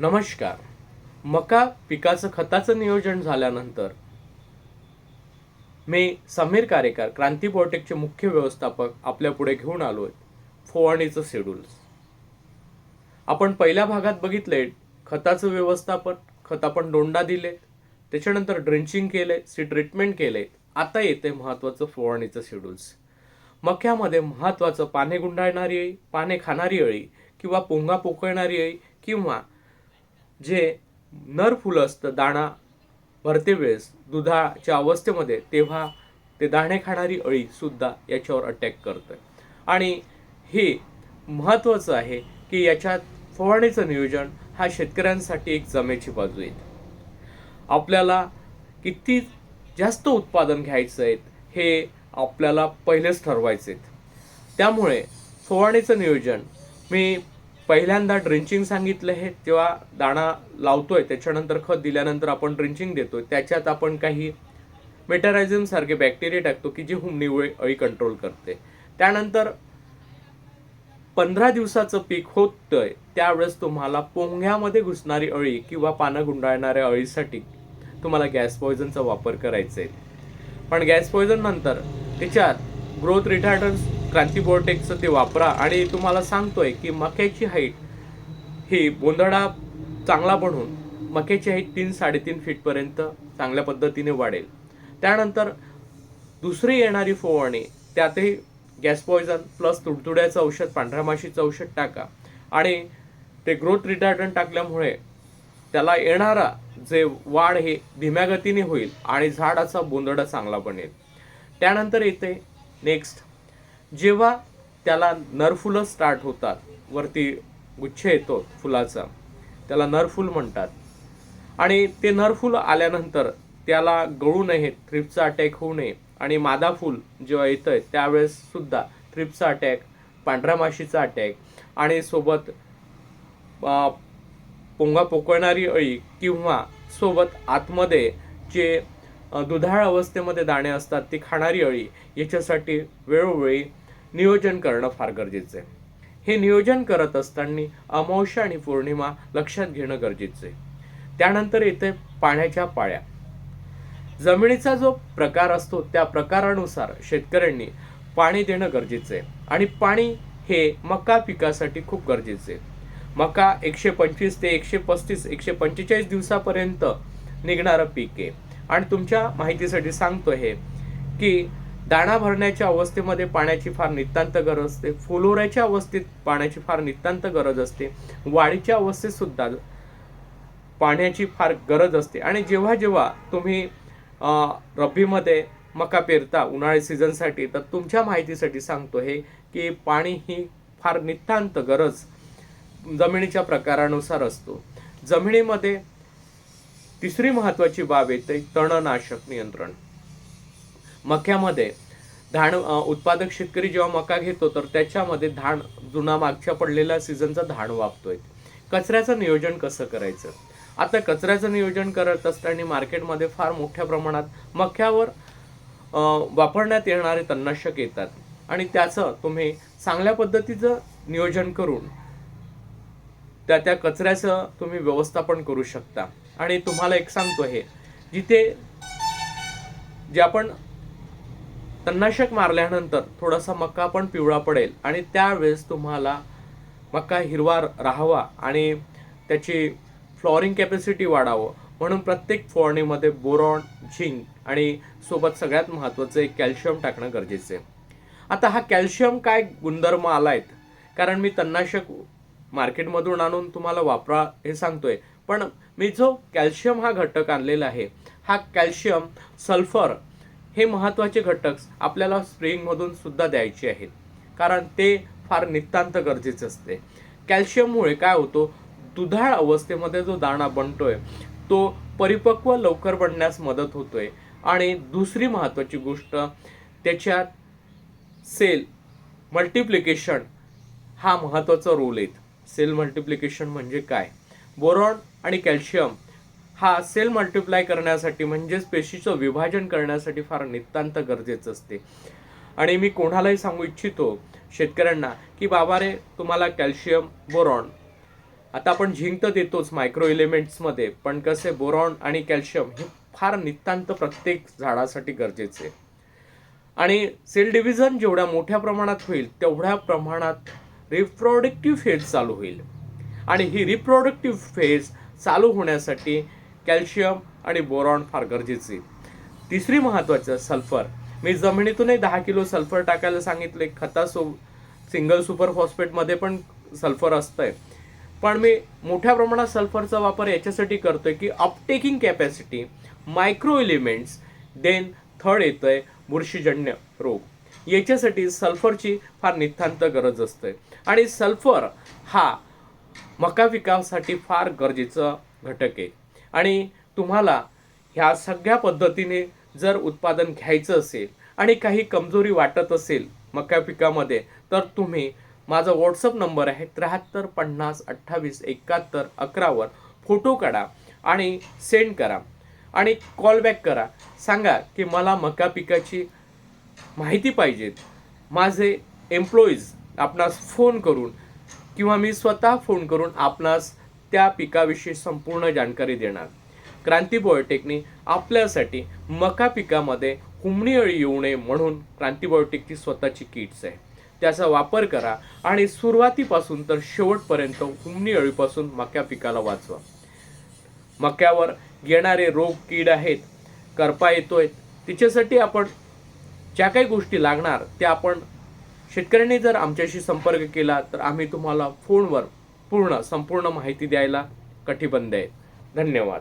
नमस्कार. मका पिकाचं खताचं नियोजन झाल्यानंतर मी समीर कारेकर क्रांती बॉटेकचे मुख्य व्यवस्थापक आपल्या पुढे घेऊन आलो आहे. फवारणीचं शेड्यूल्स आपण पहिल्या भागात बघितले खताचं व्यवस्थापन खत आपण दोंडा दिले त्याच्यानंतर ड्रिंचिंग केले सी ट्रीटमेंट केले. आता येते महत्त्वाचं फवारणीचं शेड्यूल्स मक्यामध्ये महत्त्वाचं पाने गुंडाळणारी अळी पाने खाणारी अळी किंवा पोंगा पोकळणारी अळी किंवा जे नर फुलं असतं दाणा भरते वेळेस दुधाच्या अवस्थेमध्ये तेव्हा ते दाणे खाणारी अळी सुद्धा याच्यावर अटॅक करतं. आणि हे महत्त्वाचं आहे की याच्यात फवारणीचं नियोजन हा शेतकऱ्यांसाठी एक जमेची बाजू येते आपल्याला किती जास्त उत्पादन घ्यायचं आहे हे आपल्याला पहिलेच ठरवायचे आहेत त्यामुळे फवारणीचं नियोजन मी पहिल्यांदा ड्रिंचिंग सांगितलं आहे जेव्हा दाणा लावतोय त्याच्यानंतर खत दिल्यानंतर आपण ड्रिंचिंग देतो त्याच्यात आपण काही मेटरायझमसारखे बॅक्टेरिया टाकतो की जी हुमणी अळी अळी कंट्रोल करते. त्यानंतर पंधरा दिवसाचं पीक होतंय त्यावेळेस तुम्हाला पोंग्यामध्ये घुसणारी अळी किंवा पानं गुंडाळणाऱ्या अळीसाठी तुम्हाला गॅस पॉयझनचा वापर करायचा आहे पण गॅस पॉयझन नंतर त्याच्यात ग्रोथ रिटार्डन्स क्रांती बोर्टेकचं ते वापरा. आणि तुम्हाला सांगतोय की मक्याची हाईट ही बोंदडा चांगला बनून मक्याची हाईट तीन साडेतीन फीटपर्यंत चांगल्या पद्धतीने वाढेल. त्यानंतर दुसरी येणारी फवारणी त्यातही गॅस पॉयझन प्लस तुडतुड्याचं औषध पांढऱ्या माशीचं औषध टाका. आणि ते ग्रोथ रिटार्डन टाकल्यामुळे त्याला येणारा जे वाढ हे धीम्या गतीने होईल आणि झाडाचा बोंदडा चांगला बनेल. त्यानंतर येते नेक्स्ट जेव्हा त्याला नरफुलं स्टार्ट होतात वरती गुच्छ येतो फुलाचा त्याला नरफूल म्हणतात. आणि ते नरफुल आल्यानंतर त्याला गळू नये थ्रिप्सचा अटॅक होऊ नये. आणि मादा फूल जेव्हा येतं आहे त्यावेळेससुद्धा थ्रिप्सचा अटॅक पांढऱ्या माशीचा अटॅक आणि सोबत पोंगा पोकळणारी अळी किंवा सोबत आतमध्ये जे दुधाळ अवस्थेमध्ये दाणे असतात ती खाणारी अळी याच्यासाठी वेळोवेळी नियोजन करणं फार गरजेचं आहे. हे नियोजन करत असताना अमावस्या आणि पौर्णिमा लक्षात घेणं गरजेचं आहे. त्यानंतर येते पाण्याच्या पाळ्या. जमिनीचा जो प्रकार असतो त्या प्रकारानुसार शेतकऱ्यांनी पाणी देणं गरजेचं आहे. आणि पाणी हे मका पिकासाठी खूप गरजेचं आहे. मका एकशे पंचवीस ते एकशे पस्तीस एकशे पंचेचाळीस दिवसापर्यंत निघणारं पीक आहे. आणि तुमच्या माहितीसाठी सांगतो हे की दाणा भरण्याच्या अवस्थेमध्ये पाण्याची फार नितांत गरज असते. फुलोऱ्याच्या अवस्थेत पाण्याची फार नितांत गरज असते. वाढीच्या अवस्थेत सुद्धा पाण्याची फार गरज असते. आणि जेव्हा जेव्हा तुम्ही रब्बीमध्ये मका पेरता उन्हाळी सीझनसाठी तर तुमच्या माहितीसाठी सांगतो हे की पाणी ही फार नितांत गरज जमिनीच्या प्रकारानुसार असतो. जमिनीमध्ये तिसरी महत्त्वाची बाब येते तणनाशक नियंत्रण. मक्यामध्ये धान उत्पादक शेतकरी जेव्हा मका घेतो तर त्याच्यामध्ये धान जुना मागच्या पडलेल्या सीझनचा धान वापतोय. कचऱ्याचं नियोजन कसं करायचं? आता कचऱ्याचं नियोजन करत असताना मार्केटमध्ये फार मोठ्या प्रमाणात मक्यावर वापरण्यात येणारे तणनाशक येतात. आणि त्याचं तुम्ही चांगल्या पद्धतीचं नियोजन करून त्या त्या कचऱ्याचं तुम्ही व्यवस्थापन करू शकता. आणि तुम्हाला एक सांगतो हे जिथे जे आपण तणनाशक मारल्यानंतर थोडासा मक्का पण पिवळा पडेल आणि त्यावेळेस तुम्हाला मक्का हिरवा राहावा आणि त्याची फ्लॉरिंग कॅपॅसिटी वाढावं. म्हणून प्रत्येक फवारणीमध्ये बोरॉन झिंक आणि सोबत सगळ्यात महत्त्वाचं एक कॅल्शियम टाकणं गरजेचं आहे. आता हा कॅल्शियम काय गुणधर्म आलायत? कारण मी तणनाशक मार्केटमधून आणून तुम्हाला वापरा हे सांगतोय. पण मी जो कॅल्शियम हा घटक आणलेला आहे हा कॅल्शियम सल्फर हे महत्त्वाचे घटक आपल्याला स्प्रेइंगमधून सुद्धा द्यायचे आहेत. कारण ते फार नितांत गरजेचे असते. कॅल्शियममुळे काय होतो? दुधाळ अवस्थेमध्ये जो दाणा बनतोय तो परिपक्व लवकर बनण्यास मदत होतोय. आणि दुसरी महत्त्वाची गोष्ट त्याच्यात सेल मल्टिप्लिकेशन हा महत्त्वाचा रोल आहे सेल मल्टिप्लिकेशन म्हणजे काय? बोरॉन आणि कॅल्शियम हा सेल मल्टिप्लाय करण्यासाठी म्हणजेच पेशीचं विभाजन करण्यासाठी फार नितांत गरजेचं असते आणि मी कोणालाही सांगू इच्छितो शेतकऱ्यांना की बाबा रे तुम्हाला कॅल्शियम बोरॉन आता आपण झिंक तर देतोच मायक्रो इलिमेंट्समध्ये पण कसे बोरॉन आणि कॅल्शियम हे फार नितांत प्रत्येक झाडासाठी गरजेचे आहे. आणि सेल डिव्हिजन जेवढ्या मोठ्या प्रमाणात होईल तेवढ्या प्रमाणात रिप्रोडक्टिव्ह फेज चालू होईल आणि ही रिप्रोडक्टिव्ह फेज चालू होण्यासाठी कॅल्शियम आणि बोरॉन फार गरजेचे. तिसरी महत्त्वाचं सल्फर. मी जमिनीतूनही दहा किलो सल्फर टाकायला सांगितले. खतासो सिंगल सुपर फॉस्फेटमध्ये पण सल्फर असतंय. पण मी मोठ्या प्रमाणात सल्फरचा वापर याच्यासाठी करतोय की uptaking capacity micro elements then third येतं आहे बुरशीजन्य रोग. याच्यासाठी सल्फरची फार नितांत गरज असते. आणि सल्फर हा मका पिकासाठी फार गरजेचं घटक आहे. आणि तुम्हाला ह्या सगळ्या पद्धतीने जर उत्पादन घ्यायचं असेल आणि काही कमजोरी वाटत असेल मका पिकामध्ये तर तुम्ही माझा व्हॉट्सअप नंबर आहे त्र्याहत्तर पन्नास अठ्ठावीस एकाहत्तर अकरावर फोटो काढा आणि सेंड करा. आणि कॉल बॅक करा. सांगा की मला मका पिकाची माहिती पाहिजेत माझे एम्प्लॉईज आपणास फोन करून किंवा मी स्वतः फोन करून आपणास त्या पिकाविषयी संपूर्ण जाणकारी देणार. क्रांती बायोटेकनी आपल्यासाठी मका पिकामध्ये हुमणी अळी येऊ नये म्हणून क्रांती बायोटेकची स्वतःची किट्स आहे. त्याचा वापर करा आणि सुरुवातीपासून तर शेवटपर्यंत हुमणी अळीपासून मक्या पिकाला वाचवा. मक्यावर येणारे रोग कीड आहेत करपा येतोय तिच्यासाठी आपण ज्या काही गोष्टी लागणार त्या आपण शेतकऱ्यांनी जर आमच्याशी संपर्क केला तर आम्ही तुम्हाला फोनवर पूर्ण संपूर्ण माहिती द्यायला कटिबंध आहे. धन्यवाद.